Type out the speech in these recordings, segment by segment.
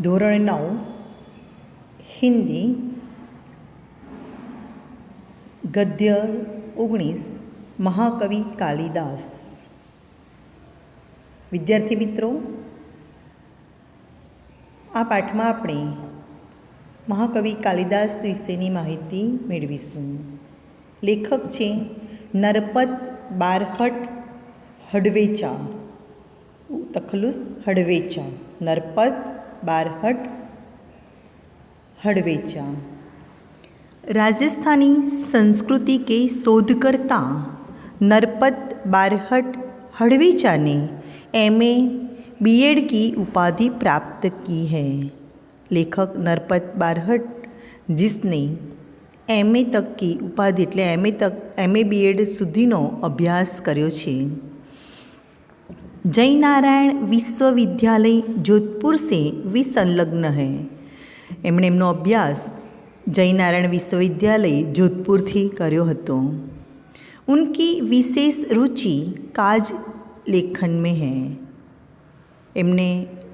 ધોરણ નવ, હિન્દી, ગદ્ય ઓગણીસ, મહાકવિ કાલિદાસ. વિદ્યાર્થી મિત્રો, આ પાઠમાં આપણે મહાકવિ કાલિદાસ વિશેની માહિતી મેળવીશું. લેખક છે નરપત બારહટ હડવેચા. તખલુસ હડવેચા. નરપત બારહટ हड़वेचा राजस्थानी संस्कृति के शोधकर्ता नरपत बारहट हड़वेचा ने एम ए बी एड की उपाधि प्राप्त की है लेखक नरपत बारहट जिसने એમ એ તક કી ઉપાધિ એટલે એમ એ તક એમ એ બી એડ સુધીનો અભ્યાસ કર્યો છે જયનારાયણ વિશ્વવિદ્યાલય જોધપુર સે વી સંલગ્ન હૈ એમણે એમનો અભ્યાસ જયનારાયણ વિશ્વવિદ્યાલય જોધપુરથી કર્યો હતો ઉનકી વિશેષ રુચિ કાજ લેખન મેં હૈ એમને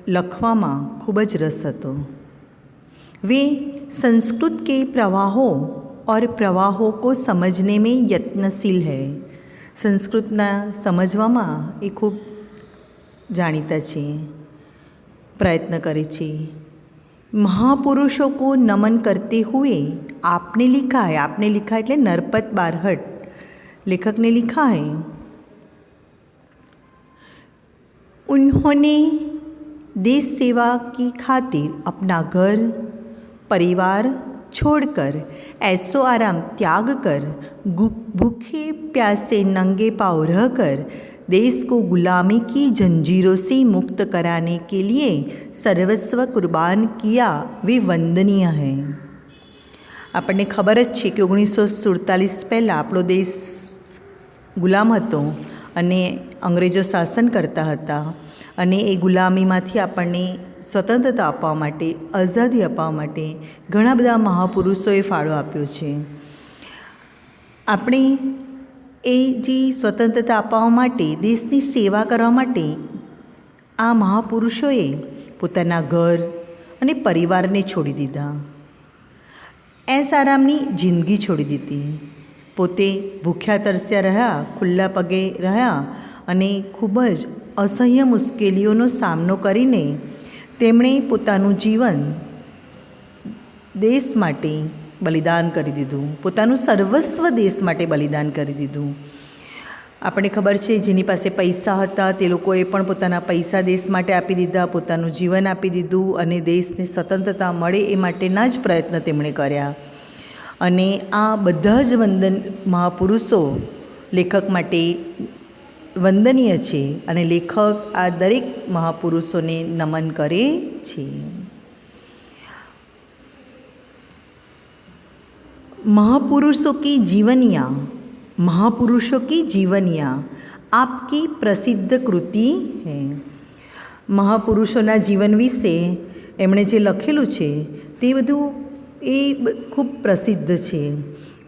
લખવામાં ખૂબ જ રસ હતો वे संस्कृत के प्रवाहों और प्रवाहों को समझने में यत्नशील है સંસ્કૃતના સમજવામાં એ ખૂબ જાણીતા છે પ્રયત્ન કરે છે महापुरुषों को नमन करते हुए आपने लिखा है आपने लिखा એટલે नरपत बारहट लेखक ने लिखा है उन्होंने देश सेवा की खातिर अपना घर परिवार छोड़कर ऐसो आराम त्याग कर भूखे प्यासे नंगे पाँव रहकर देश को गुलामी की जंजीरों से मुक्त कराने के लिए सर्वस्व कुर्बान किया वे वंदनीय है આપણને ખબર જ છે કે ઓગણીસો સુડતાલીસ પહેલાં આપણો દેશ ગુલામ હતો અને અંગ્રેજો શાસન કરતા હતા અને એ ગુલામીમાંથી આપણને સ્વતંત્રતા આપવા માટે આઝાદી આપવા માટે ઘણા બધા મહાપુરુષોએ ફાળો આપ્યો છે આપણે એ જે સ્વતંત્રતા અપાવવા માટે, દેશની સેવા કરવા માટે, આ મહાપુરુષોએ પોતાના ઘર અને પરિવારને છોડી દીધા. એસ આરામની જિંદગી છોડી દીધી. પોતે ભૂખ્યા, તરસ્યા રહ્યા, ખુલ્લા પગે રહ્યા અને ખૂબ જ અસહ્ય મુશ્કેલીઓનો સામનો કરીને તેમણે પોતાનું જીવન દેશ માટે બલિદાન કરી દીધું. પોતાનું સર્વસ્વ દેશ માટે બલિદાન કરી દીધું. આપણે ખબર છે, જેની પાસે પૈસા હતા, તે લોકોએ પણ પોતાના પૈસા દેશ માટે આપી દીધા, પોતાનું જીવન આપી દીધું અને દેશને સ્વતંત્રતા મળે એ માટેના જ પ્રયત્ન તેમણે કર્યા. અને આ બધા જ વંદન મહાપુરુષો લેખક માટે વંદનીય છે અને લેખક આ દરેક મહાપુરુષોને નમન કરે છે. महापुरुषों की जीवनियाँ महापुरुषों की जीवनियाँ आपकी પ્રસિદ્ધ કૃતિ હૈ મહાપુરુષોના જીવન વિશે એમણે જે લખેલું છે તે બધું એ ખૂબ પ્રસિદ્ધ છે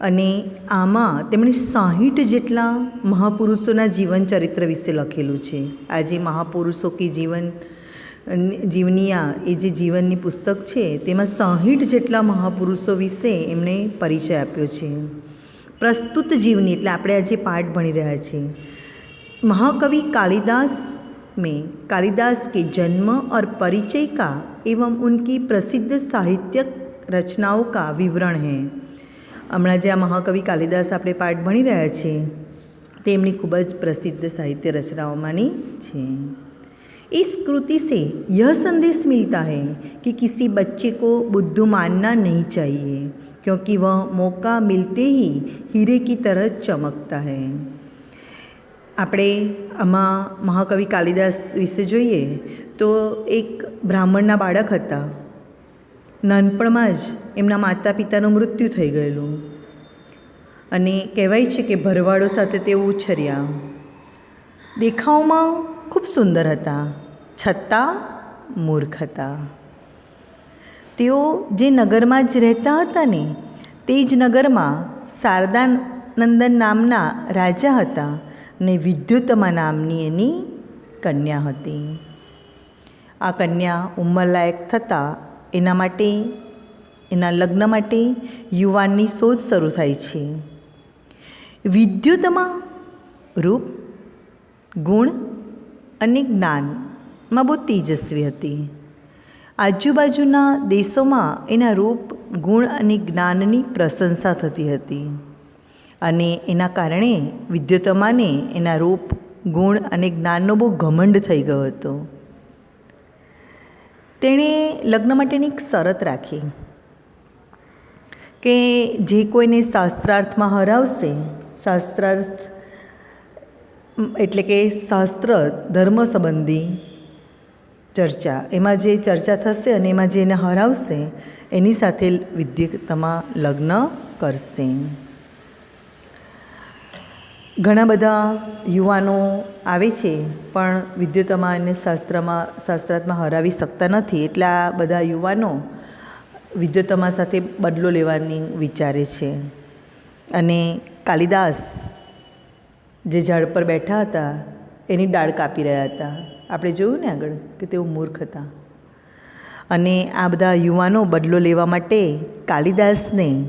અને આમાં તેમણે સાહીઠ જેટલા મહાપુરુષોના જીવન ચરિત્ર વિશે લખેલું છે આજે મહાપુરુષો કે જીવન જીવનિયા એ જે જીવનની પુસ્તક છે તેમાં સાહીઠ જેટલા મહાપુરુષો વિશે એમણે પરિચય આપ્યો છે પ્રસ્તુત જીવની એટલે આપણે આજે પાઠ ભણી રહ્યા છીએ महाकवि कालिदास में कालिदास के जन्म और परिचय का एवं उनकी प्रसिद्ध साहित्यक रचनाओं का विवरण है હમણાં જે આ મહાકવિ કાલિદાસ આપણે પાઠ ભણી રહ્યા છીએ તેમની ખૂબ જ પ્રસિદ્ધ સાહિત્ય રચનાઓમાંની છે इस कृति से यह संदेश मिलता है कि किसी बच्चे को बुद्धू मानना नहीं चाहिए क्योंकि वह मौका मिलते ही हीरे की तरह चमकता है આપણે આમાં મહાકવિ કાલિદાસ વિશે જોઈએ તો એક બ્રાહ્મણના બાળક હતા નાનપણમાં જ એમના માતા પિતાનું મૃત્યુ થઈ ગયેલું અને કહેવાય છે કે ભરવાડો સાથે તેઓ ઉછર્યા દેખાવમાં ખૂબ સુંદર હતા. છતાં મૂર્ખ હતા. તેઓ જે નગરમાં જ રહેતા હતા ને, તે જ નગરમાં શારદાનંદન નામના રાજા હતા ને વિદ્યુતમા નામની એની કન્યા હતી. આ કન્યા ઉંમરલાયક થતાં એના માટે, એના લગ્ન માટે યુવાનની શોધ શરૂ થાય છે. વિદ્યુતમાં રૂપ, ગુણ અને જ્ઞાનમાં બહુ તેજસ્વી હતી. આજુબાજુના દેશોમાં એના રૂપ, ગુણ અને જ્ઞાનની પ્રશંસા થતી હતી. અને એના કારણે વિદ્યુતમાને એના રૂપ, ગુણ અને જ્ઞાનનો બહુ ઘમંડ થઈ ગયો હતો. તેણે લગ્ન માટેની એક શરત રાખી કે જે કોઈને શાસ્ત્રાર્થમાં હરાવશે, શાસ્ત્રાર્થ એટલે કે શાસ્ત્ર, ધર્મ સંબંધી ચર્ચા. એમાં જે ચર્ચા થશે અને એમાં જે એને હરાવશે, એની સાથે વિદ્યતમાં લગ્ન કરશે. ઘણા બધા યુવાનો આવે છે, પણ વિદ્યુતમાં અને શાસ્ત્રમાં શાસ્ત્રાર્થમાં હરાવી શકતા નથી. એટલે આ બધા યુવાનો વિદ્યુતમાં સાથે બદલો લેવાની વિચારે છે. અને કાલિદાસ જે ઝાડ પર બેઠા હતા, એની ડાળ કાપી રહ્યા હતા. આપણે જોયું ને આગળ કે તેઓ મૂર્ખ હતા. અને આ બધા યુવાનો બદલો લેવા માટે કાલિદાસને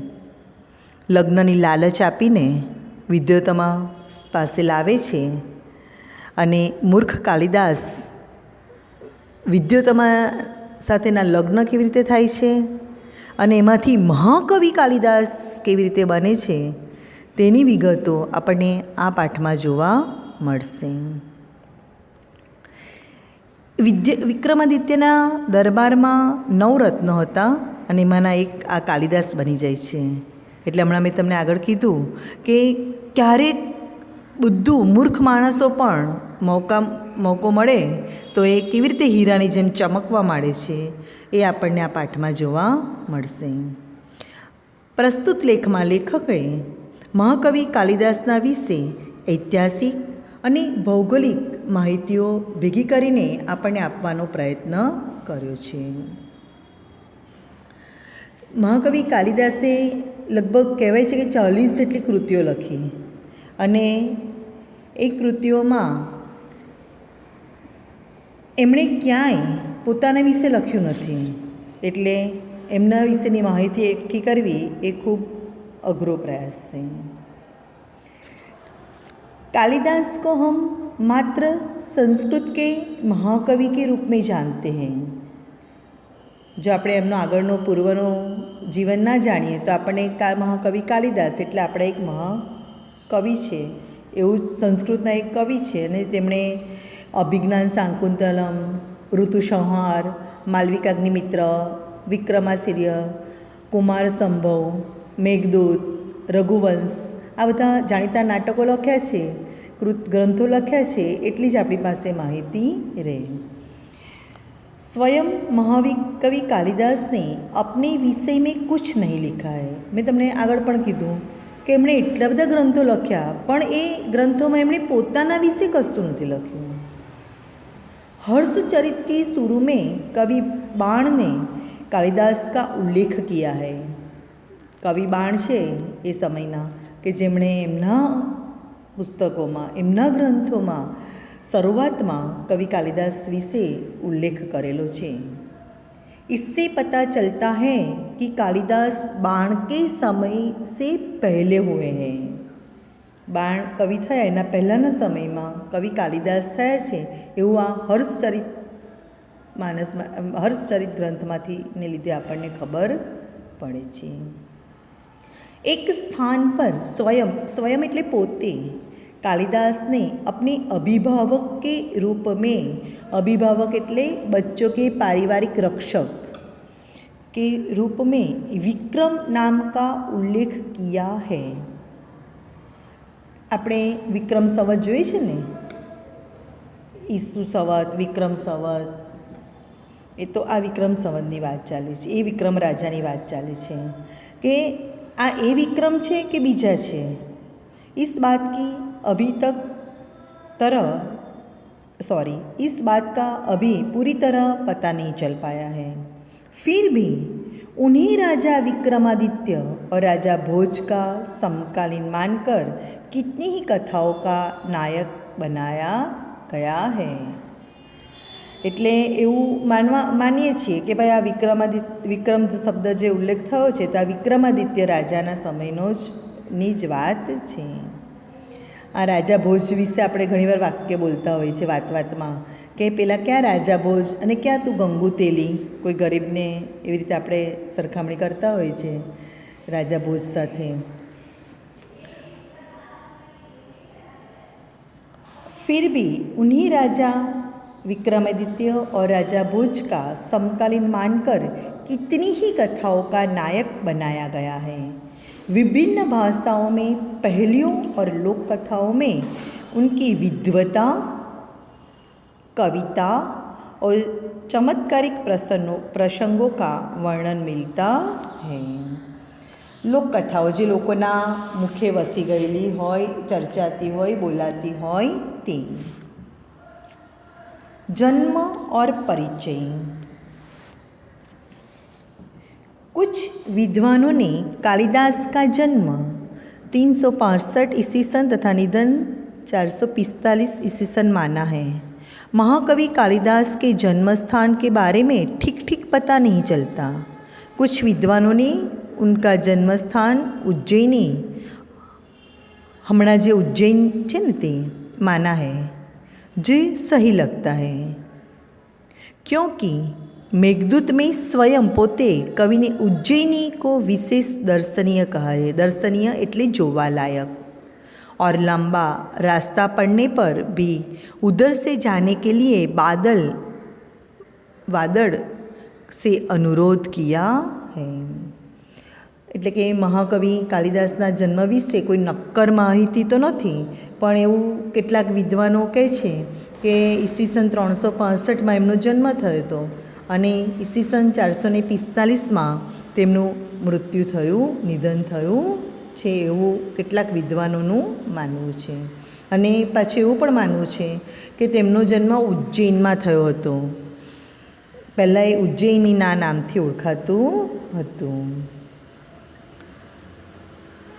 લગ્નની લાલચ આપીને વિદ્યોતમા પાસે લાવે છે. અને મૂર્ખ કાલિદાસ વિદ્યોતમા સાથેના લગ્ન કેવી રીતે થાય છે? અને એમાંથી મહાકવિ કાલિદાસ કેવી રીતે બને છે? તેની વિગતો આપણને આ પાઠમાં જોવા મળશે. વિદ્ય, વિક્રમાદિત્યના દરબારમાં નવ રત્નો હતા અને એમાંના એક આ કાલિદાસ બની જાય છે. એટલે હમણાં મેં તમને આગળ કીધું કે ક્યારેક બધું મૂર્ખ માણસો પણ મોકા, મોકો મળે તો એ કેવી રીતે હીરાની જેમ ચમકવા માંડે છે એ આપણને આ પાઠમાં જોવા મળશે. પ્રસ્તુત લેખમાં લેખકે મહાકવિ કાલિદાસના વિશે ઐતિહાસિક અને ભૌગોલિક માહિતીઓ ભેગી કરીને આપણને આપવાનો પ્રયત્ન કર્યો છે. મહાકવિ કાલિદાસે લગભગ કહેવાય છે કે ચાલીસ જેટલી કૃતિઓ લખી અને એ કૃતિઓમાં એમણે ક્યાંય પોતાના વિશે લખ્યું નથી. એટલે એમના વિશેની માહિતી એકઠી કરવી એ ખૂબ अघरो प्रयास से कालिदास को हम मात्र संस्कृत के महाकवि के रूप में जानते हैं જો આપણે એમનો આગળનો પૂર્વનો જીવન ના જાણીએ તો આપણને કા મહાકવિ કાલિદાસ એટલે આપણે એક મહાકવિ છે એવું જ સંસ્કૃતના એક કવિ છે અને તેમણે અભિજ્ઞાન શાંકુંતલમ ઋતુસંહાર માલવિકાગ્નિમિત્ર વિક્રમાસિર્ય કુમાર સંભવ મેઘદૂત, રઘુવંશ, આ બધા જાણીતા નાટકો લખ્યા છે, કૃત ગ્રંથો લખ્યા છે, એટલી જ આપણી પાસે માહિતી રહે. સ્વયં મહાવી, કવિ કાલિદાસને અપને વિષય મેં કુછ નહીં લિખા હે મેં તમને આગળ પણ કીધું કે એમણે એટલા બધા ગ્રંથો લખ્યા, પણ એ ગ્રંથોમાં એમણે પોતાના વિશે કશું નથી લખ્યું. હર્ષચરિત કે સુરુમે કવિ બાણને કાલિદાસ કા ઉલ્લેખ કિયા હૈ. કવિ બાણ છે એ સમયના કે જેમણે એમના પુસ્તકોમાં એમના ગ્રંથોમાં શરૂઆતમાં કવિ કાલિદાસ વિશે ઉલ્લેખ કરેલો છે इससे पता चलता है कि कालिदास बाण के समय से पहले हुए हैं બાણ કવિ થયા એના પહેલાંના સમયમાં કવિ કાલિદાસ થયા છે એવું આ હર્ષચરિત માનસમાં હર્ષચરિત ગ્રંથમાંથી ને લીધે આપણને ખબર પડે છે एक स्थान पर स्वयं स्वयं એટલે પોતે कालिदास ने अपने अभिभावक के रूप में अभिभावक એટલે बच्चों के पारिवारिक रक्षक के रूप में विक्रम नाम का उल्लेख किया है આપણે વિક્રમ સંવત જોઈએ છે ને ઈસુ સંવત વિક્રમ સંવત એ તો આ વિક્રમ સંવતની વાત ચાલે છે એ વિક્રમ રાજાની વાત ચાલે છે કે आ ए विक्रम छे कि बीजा छे इस बात की अभी तक तरह सॉरी इस बात का अभी पूरी तरह पता नहीं चल पाया है फिर भी उन्हीं राजा विक्रमादित्य और राजा भोज का समकालीन मानकर कितनी ही कथाओं का नायक बनाया गया है એટલે એવું માનવા, માનીએ છીએ કે ભાઈ આ વિક્રમાદિત્ય વિક્રમ શબ્દ જે ઉલ્લેખ થયો છે તો આ વિક્રમાદિત્ય રાજાના સમયનો જ, ની જ વાત છે. આ રાજા ભોજ વિશે આપણે ઘણીવાર વાક્ય બોલતા હોઈએ છીએ વાત વાતમાં કે પેલા ક્યાં રાજા ભોજ અને ક્યાં તું ગંગુ તેલી? કોઈ ગરીબને એવી રીતે આપણે સરખામણી કરતા હોઈએ છીએ રાજા ભોજ સાથે. ફિર ભી ઉન્હી રાજા विक्रमादित्य और राजा भोज का समकालीन मानकर कितनी ही कथाओं का नायक बनाया गया है विभिन्न भाषाओं में पहलियों और लोक कथाओं में उनकी विद्वता कविता और चमत्कारिक प्रसंगों प्रसंगों का वर्णन मिलता है લોકકથાઓ જે લોકોના મુખે વસી ગયેલી હોય ચર્ચાતી હોય બોલાતી હોય તે जन्म और परिचय कुछ विद्वानों ने कालिदास का जन्म तीन सौ पासठ ईस्वी सन तथा निधन चार सौ पिस्तालीस ईस्वी सन माना है महाकवि कालिदास के जन्म स्थान के बारे में ठीक ठीक पता नहीं चलता कुछ विद्वानों ने उनका जन्म स्थान उज्जैनी हमारा जो उज्जैन છે ને તે माना है જે सही लगता है क्योंकि मेघदूत में स्वयं પોતે કવિને ઉજ્જૈની को विशेष दर्शनीय कहा है दर्शनीय એટલે જોવાલાયક और लंबा रास्ता पड़ने पर भी उधर से जाने के लिए बादल वादड़ से अनुरोध किया है એટલે કે મહાકવિ કાલિદાસના જન્મ વિશે કોઈ નક્કર માહિતી તો નથી, પણ એવું કેટલાક વિદ્વાનો કહે છે કે ઈસવીસન ત્રણસો પાસઠમાં એમનો જન્મ થયો હતો અને ઈસવીસન ચારસો ને પિસ્તાલીસમાં તેમનું મૃત્યુ થયું, નિધન થયું છે એવું કેટલાક વિદ્વાનોનું માનવું છે. અને પાછું એવું પણ માનવું છે કે તેમનો જન્મ ઉજ્જૈનમાં થયો હતો. પહેલાં એ ઉજ્જૈનીના નામથી ઓળખાતું હતું.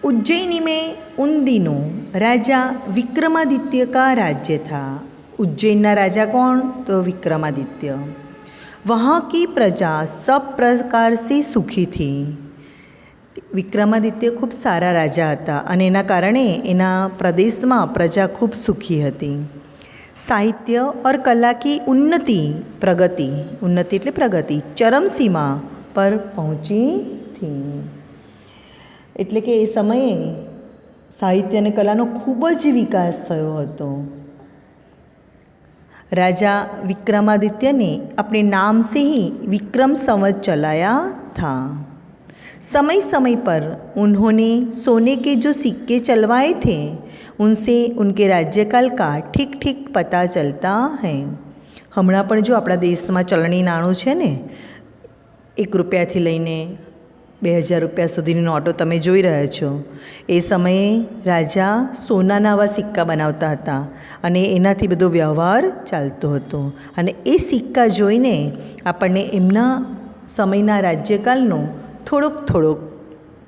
उज्जैनी में उन दिनों राजा विक्रमादित्य का राज्य था उज्जैन राजा कौन तो विक्रमादित्य वहाँ की प्रजा सब प्रकार से सुखी थी વિક્રમાદિત્ય ખૂબ સારા રાજા હતા અને એના કારણે એના પ્રદેશમાં પ્રજા ખૂબ સુખી હતી સાહિત્ય और कला की उन्नति प्रगति उन्नति એટલે પ્રગતિ ચરમસીમા પર પહોંચી थी એટલે કે એ સમયે સાહિત્ય અને કલાનો ખૂબ જ વિકાસ થયો હતો राजा विक्रमादित्य ने अपने नाम से ही विक्रम संवत चलाया था समय समय पर उन्होंने सोने के जो सिक्के चलवाए थे उनसे उनके राज्यकाल का ठीक ठीक पता चलता है હમણાં પણ જો આપણા દેશમાં ચલણી નાણું છે ને એક રૂપિયાથી લઈને બે હજાર રૂપિયા સુધીની નોટો તમે જોઈ રહ્યા છો. એ સમયે રાજા સોનાના આવા સિક્કા બનાવતા હતા અને એનાથી બધો વ્યવહાર ચાલતો હતો. અને એ સિક્કા જોઈને આપણને એમના સમયના રાજ્યકાલનો થોડોક થોડોક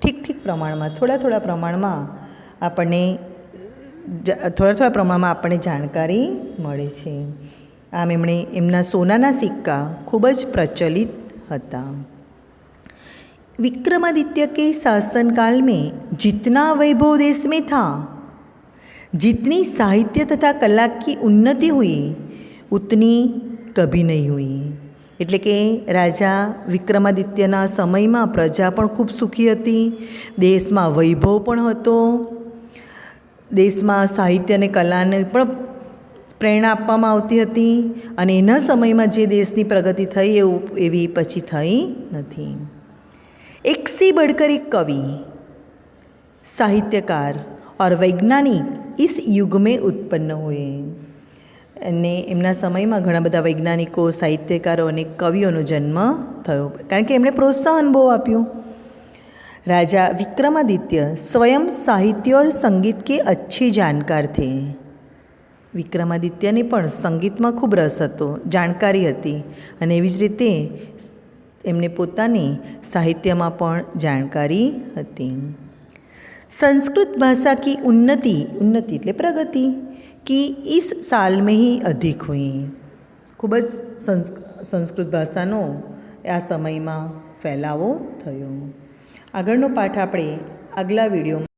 ઠીક ઠીક પ્રમાણમાં, થોડા થોડા પ્રમાણમાં આપણને થોડા થોડા પ્રમાણમાં આપણને જાણકારી મળે છે. આમ એમણે એમના સોનાના સિક્કા ખૂબ જ પ્રચલિત હતા. विक्रमादित्य के शासनकाल में जितना वैभव देश में था जितनी साहित्य तथा कला की उन्नति हुई उतनी कभी नहीं हुई એટલે કે રાજા વિક્રમાદિત્યના સમયમાં પ્રજા પણ ખૂબ સુખી હતી દેશમાં વૈભવ પણ હતો દેશમાં સાહિત્ય અને કલાને પણ પ્રેરણા આપવામાં આવતી હતી અને એના સમયમાં જે દેશની પ્રગતિ થઈ એવું એવી પછી થઈ નથી એકસી બડકર એક કવિ, સાહિત્યકાર ઓર વૈજ્ઞાનિક ઇસ યુગમે ઉત્પન્ન હોય અને એમના સમયમાં ઘણા બધા વૈજ્ઞાનિકો, સાહિત્યકારો અને કવિઓનો જન્મ થયો. કારણ કે એમણે પ્રોત્સાહન બહુ આપ્યું. રાજા વિક્રમાદિત્ય સ્વયં સાહિત્ય ઓર સંગીત કે અચ્છી જાણકાર થે. વિક્રમાદિત્યને પણ સંગીતમાં ખૂબ રસ હતો, જાણકારી હતી. અને એવી જ રીતે એમને પોતાની સાહિત્યમાં પણ જાણકારી હતી संस्कृत भाषा की उन्नति उन्नति એટલે પ્રગતિ की इस साल में ही अधिक हुई ખૂબ જ સંસ્ સંસ્કૃત ભાષાનો આ સમયમાં ફેલાવો થયો આગળનો પાઠ આપણે આગલા વિડીયોમાં